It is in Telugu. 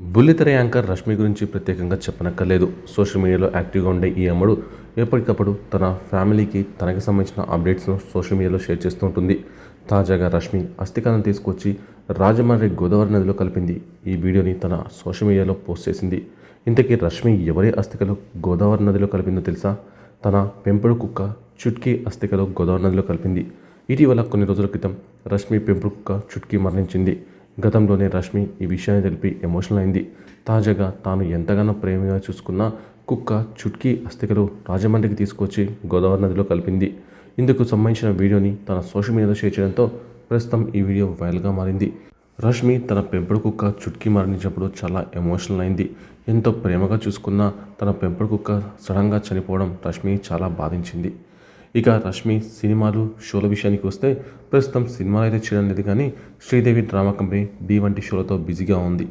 బుల్లితెర యాంకర్ రష్మి గురించి ప్రత్యేకంగా చెప్పనక్కర్లేదు. సోషల్ మీడియాలో యాక్టివ్గా ఉండే ఈ అమ్మడు ఎప్పటికప్పుడు తన ఫ్యామిలీకి తనకి సంబంధించిన అప్డేట్స్ను సోషల్ మీడియాలో షేర్ చేస్తూ ఉంటుంది. తాజాగా రష్మి అస్థికలను తీసుకొచ్చి రాజమండ్రి గోదావరి నదిలో కలిపింది. ఈ వీడియోని తన సోషల్ మీడియాలో పోస్ట్ చేసింది. ఇంతకీ రష్మి ఎవరి అస్థికలు గోదావరి నదిలో కలిపిందో తెలుసా? తన పెంపుడు కుక్క చుట్కీ అస్థికలు గోదావరి నదిలో కలిపింది. ఇటీవల కొన్ని రోజుల క్రితం రష్మి పెంపుడు కుక్క చుట్కీ మరణించింది. గతంలోనే రష్మి ఈ విషయాన్ని తెలిపి ఎమోషనల్ అయింది. తాజాగా తాను ఎంతగానో ప్రేమగా చూసుకున్న కుక్క చుట్కీ అస్థికలు రాజమండ్రికి తీసుకొచ్చి గోదావరి నదిలో కలిపింది. ఇందుకు సంబంధించిన వీడియోని తన సోషల్ మీడియాలో షేర్ చేయడంతో ప్రస్తుతం ఈ వీడియో వైరల్గా మారింది. రష్మి తన పెంపుడు కుక్క చుట్కీ మరణించినప్పుడు చాలా ఎమోషనల్ అయింది. ఎంతో ప్రేమగా చూసుకున్న తన పెంపుడు కుక్క సడన్గా చనిపోవడం రష్మి చాలా బాధించింది. ఇక రష్మి సినిమాలు షోల విషయానికి వస్తే ప్రస్తుతం సినిమాలు అయితే చేయడం లేదు కానీ శ్రీదేవి డ్రామా కంపెనీ డి వంటి షోలతో బిజీగా ఉంది.